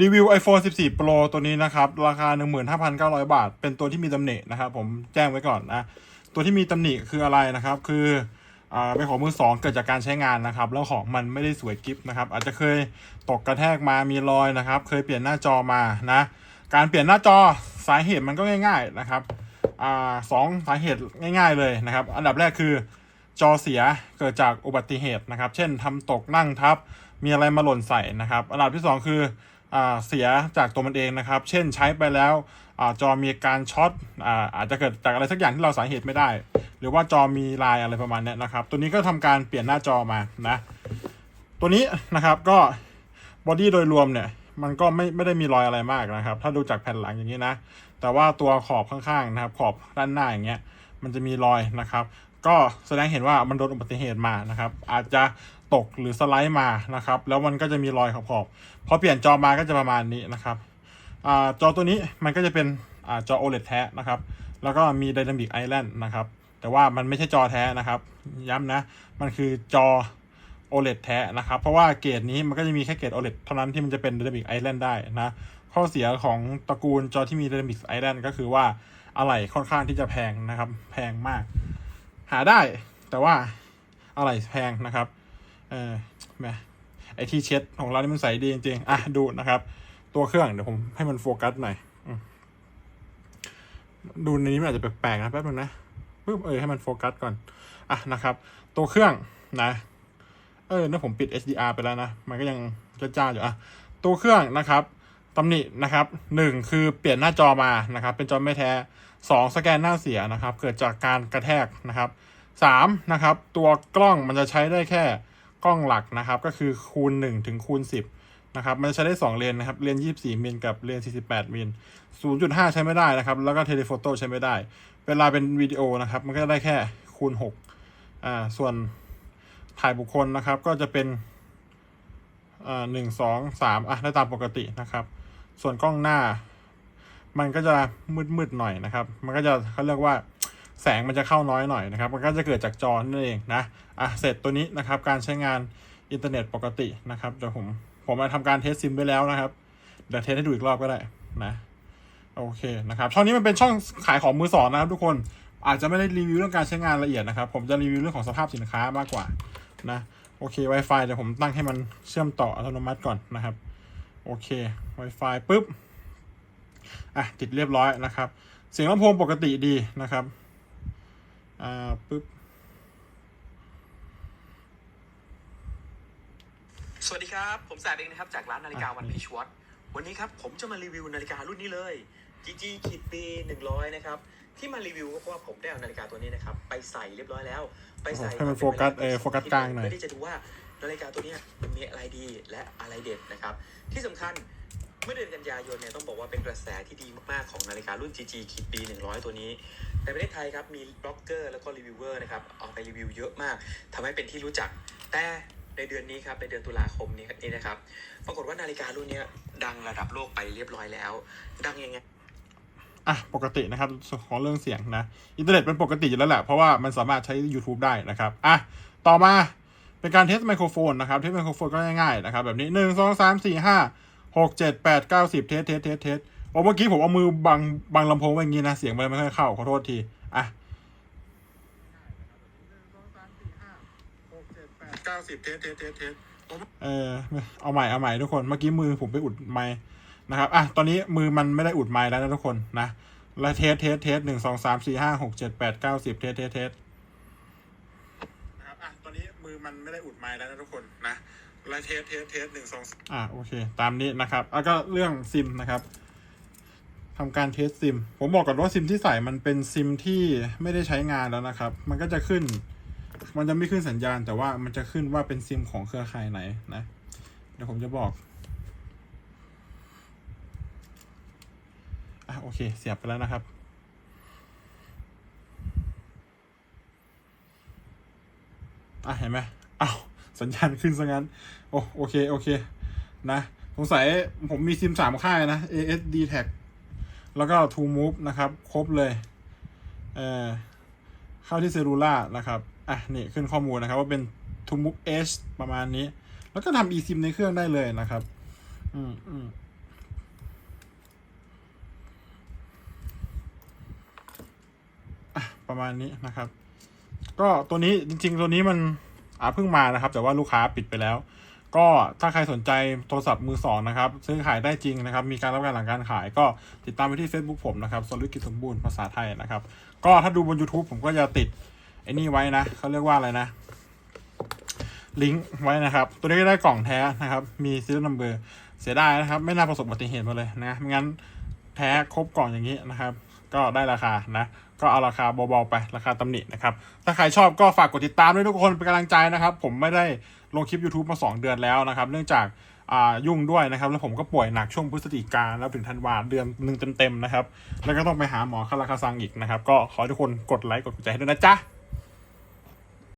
รีวิว iPhone 14 Pro ตัวนี้นะครับ ราคา 15,900 บาท เป็นตัวที่มีตำหนินะครับ ผมแจ้งไว้ก่อนนะ ตัวที่มีตำหนิคืออะไรนะครับ คืออ่าเป็นของมือสองเกิดจากการใช้งานนะครับ แล้วของมันไม่ได้สวยกิฟนะครับ อาจจะเคยตกกระแทกมามีรอยนะครับ เคยเปลี่ยนหน้าจอมานะ การเปลี่ยนหน้าจอสาเหตุมันก็ง่าย ๆนะครับอ่าสองสาเหตุง่าย ๆเลยนะครับ อันดับแรกคือจอเสียเกิดจากอุบัติเหตุนะครับ เช่นทำตกนั่งทับ มีอะไรมาหล่นใส่นะครับ อันดับที่สองคือ เสียจากตัวมันเองนะครับ เช่นใช้ไปแล้วอาจอมีการช็อตอ่าอาจจะเกิดจากอะไรสักอย่างที่เราสาเหตุไม่ได้ หรือว่าจอมีลายอะไรประมาณนี้นะครับ ตัวนี้ก็ทำการเปลี่ยนหน้าจอมานะตัวนี้นะครับก็บอดี้โดยรวมเนี่ยมันก็ไม่ไม่ได้มีรอยอะไรมากนะครับ ถ้าดูจากแผ่นหลังอย่างนี้นะ แต่ว่าตัวขอบข้างๆนะครับ ขอบด้านหน้าอย่างเงี้ยมันจะมีรอยนะครับ ก็แสดงเห็นว่ามันโดนอุบัติเหตุมานะครับ อาจจะตกหรือสไลด์มานะครับ แล้วมันก็จะมีรอยขอบๆพอเปลี่ยนจอมาก็จะประมาณนี้นะครับอจอตัวนี้มันก็จะเป็นอจอ OLED แท้นะครับ แล้วก็มี Dynamic Island นะครับ แต่ว่ามันไม่ใช่จอแท้นะครับ ย้ำนะ มันคือจอ OLED แท้นะครับ เพราะว่าเกรดนี้มันก็จะมีแค่เกรด OLED เท่านั้นที่มันจะเป็น Dynamic Island ได้นะ ข้อเสียของตระกูลจอที่มี Dynamic Island ก็คือว่าอะไหล่ค่อนข้างที่จะแพงนะครับ แพงมาก หาได้ แต่ว่าอะไหล่แพงนะครับ เออแมไอที่เช็ดของเรานี่มันใสดีจริงๆ อะดูนะครับ ตัวเครื่องเดี๋ยวผมให้มันโฟกัสหน่อย ดูในนี้มันอาจจะแปลกๆนะแป๊บนึงนะปึ๊บเออให้มันโฟกัสก่อน อะนะครับ ตัวเครื่องนะ เออเนี่ยผมปิด HDR ไปแล้วนะ มันก็ยังจ้าๆอยู่อะ ตัวเครื่องนะครับตำหนินะครับหนึ่งคือเปลี่ยนหน้าจอมานะครับ เป็นจอไม่แท้ สองสแกนหน้าเสียนะครับ เกิดจากการกระแทกนะครับสามนะครับ ตัวกล้องมันจะใช้ได้แค่กล้องหลักนะครับ ก็คือคูณหนึ่งถึงคูณสิบนะครับ มันจะใช้ได้สองเลนนะครับ เลนยี่สี่มิลกับเลนสี่สิบแปดมิลศูนย์จุดห้าใช้ไม่ได้นะครับ แล้วก็เทเลโฟโต้ใช้ไม่ได้ เวลาเป็นวิดีโอนะครับ มันก็ได้แค่คูณหกอ่า ส่วนถ่ายบุคคลนะครับ ก็จะเป็นอ่าหนึ่งสองสามอะ ได้ตามปกตินะครับ ส่วนกล้องหน้า มันก็จะมืดๆหน่อยนะครับ มันก็จะเขาเรียกว่าแสงมันจะเข้าน้อยหน่อยนะครับ มันก็จะเกิดจากจอนั่นเองนะ อะ เสร็จตัวนี้นะครับ การใช้งานอินเทอร์เน็ตปกตินะครับเดี๋ยวผมผมมาทำการเทสซิมไปแล้วนะครับ เดี๋ยวเทสให้ดูอีกรอบก็ได้นะ โอเคนะครับ ช่องนี้มันเป็นช่องขายของมือสองนะครับ ทุกคน อาจจะไม่ได้รีวิวเรื่องการใช้งานละเอียดนะครับ ผมจะรีวิวเรื่องของสภาพสินค้ามากกว่านะ โอเค Wi-Fi เดี๋ยวผมตั้งให้มันเชื่อมต่ออัตโนมัติก่อนนะครับ โอเค Wi-Fi ปุ๊บ อะติดเรียบร้อยนะครับ เสียงลำโพงปกติดีนะครับอ่าปุ๊บสวัสดีครับ ผมแสบเองนะครับ จากร้านนาฬิกาวันพีชวอตวันนี้ครับ ผมจะมารีวิวนาฬิการุ่นนี้เลย GG ขีดปี100 นะครับ ที่มารีวิวก็เพราะว่าผมได้เอานาฬิกาตัวนี้นะครับ ไปใส่เรียบร้อยแล้ว ไปใส่ให้มันโฟกัสเออโฟกัสกลางหน่อยเพื่อที่จะดูว่านาฬิกาตัวเนี้ยมันมีอะไรดีและอะไรเด็ดนะครับ ที่สำคัญ เมื่อเดือนกันยายนเนี่ยต้องบอกว่าเป็นกระแสที่ดีมากๆของนาฬิการุ่น GG ขีดปี100 ตัวนี้ ในประเทศไทยครับมีบล็อกเกอร์แล้วก็รีวิวเวอร์นะครับเอาไปรีวิวเยอะมากทำให้เป็นที่รู้จัก แต่ในเดือนนี้ครับในเดือนตุลาคมนี้นี่นะครับ ปรากฏว่านาฬิการุ่นนี้ดังระดับโลกไปเรียบร้อยแล้ว ดังยังไงอะปกตินะครับของเรื่องเสียงนะอินเทอร์เน็ตเป็นปกติอยู่แล้วแหละเพราะว่ามันสามารถใช้ YouTube ได้นะครับอะต่อมาเป็นการเทสไมโครโฟนนะครับเทสไมโครโฟนก็ง่ายๆนะครับแบบนี้หนึ่งสองสามสี่ห้า หกเจ็ดแปดเก้าสิบเทสเทสเทสเทสโอ้เมื่อกี้ผมเอามือบังบังลำโพงไว้อย่างนี้นะ เสียงมันไม่ค่อยเข้าขอโทษที อะเก้าสิบเทสเทสเทสเทสเออเอาใหม่เอาใหม่ทุกคน เมื่อกี้มือผมไปอุดไม้นะครับ อะ ตอนนี้มือมันไม่ได้อุดไม้แล้วนะทุกคนนะ แล้วเทสเทสเทสหนึ่งสองสามสี่ห้าหกเจ็ดแปดเก้าสิบเทสเทสเทสนะครับ อะ ตอนนี้มือมันไม่ได้อุดไม้แล้วนะทุกคนนะ แล้วเทสเทสเทสหนึ่งสองอะโอเค ตามนี้นะครับแล้วก็เรื่องซิมนะครับทำการเทสซิม ผมบอกก่อนว่าซิมที่ใส่มันเป็นซิมที่ไม่ได้ใช้งานแล้วนะครับ มันก็จะขึ้น มันจะไม่ขึ้นสัญญาณ แต่ว่ามันจะขึ้นว่าเป็นซิมของเครือข่ายไหนนะเดี๋ยวผมจะบอกอะโอเค เสียบไปแล้วนะครับอะเห็นไหมอ้าว สัญญาณขึ้นซะงั้น โอโอเค โอเค นะ สงสัยผมมีซิมสามค่ายนะ ASD tag แล้วก็ True Move นะครับ ครบเลย เออเข้าที่เซลูล่านะครับ อะ นี่ขึ้นข้อมูลนะครับ ว่าเป็น True Move H ประมาณนี้ แล้วก็ทำ eSIM ในเครื่องได้เลยนะครับ อืมอืมประมาณนี้นะครับ ก็ตัวนี้จริง ๆ ตัวนี้มัน อาเพิ่งมานะครับ แต่ว่าลูกค้าปิดไปแล้ว ก็ถ้าใครสนใจโทรศัพท์มือสองนะครับ ซื้อขายได้จริงนะครับ มีการรับการหลังการขายก็ติดตามไปที่ Facebook ผมนะครับสรุกิจสมบูรณ์ภาษาไทยนะครับ ก็ถ้าดูบน YouTube ผมก็จะติดไอ้นี่ไว้นะเขาเรียกว่าอะไรนะลิงก์ไว้นะครับ ตัวนี้ก็ได้กล่องแท้นะครับ มีซีรีส์นัมเบอร์เสียดายนะครับ ไม่น่าประสบอุบัติเหตุมาเลยนะไม่งั้นแท้ครบกล่องอย่างนี้นะครับ ก็ได้ราคานะ ก็เอาราคาเบาๆไปราคาตำหนินะครับ ถ้าใครชอบก็ฝากกดติดตามด้วยทุกคนเป็นกำลังใจนะครับ ผมไม่ได้ลงคลิป YouTube มา 2 เดือนแล้วนะครับ เนื่องจากอ่ายุ่งด้วยนะครับ แล้วผมก็ป่วยหนักช่วงพฤศจิกาแล้วถึงธันวาเดือนหนึ่งเต็มๆนะครับ แล้วก็ต้องไปหาหมอคาราคาซังอีกนะครับ ก็ขอทุกคนกดไลค์กดหัวใจให้ด้วยนะจ๊ะ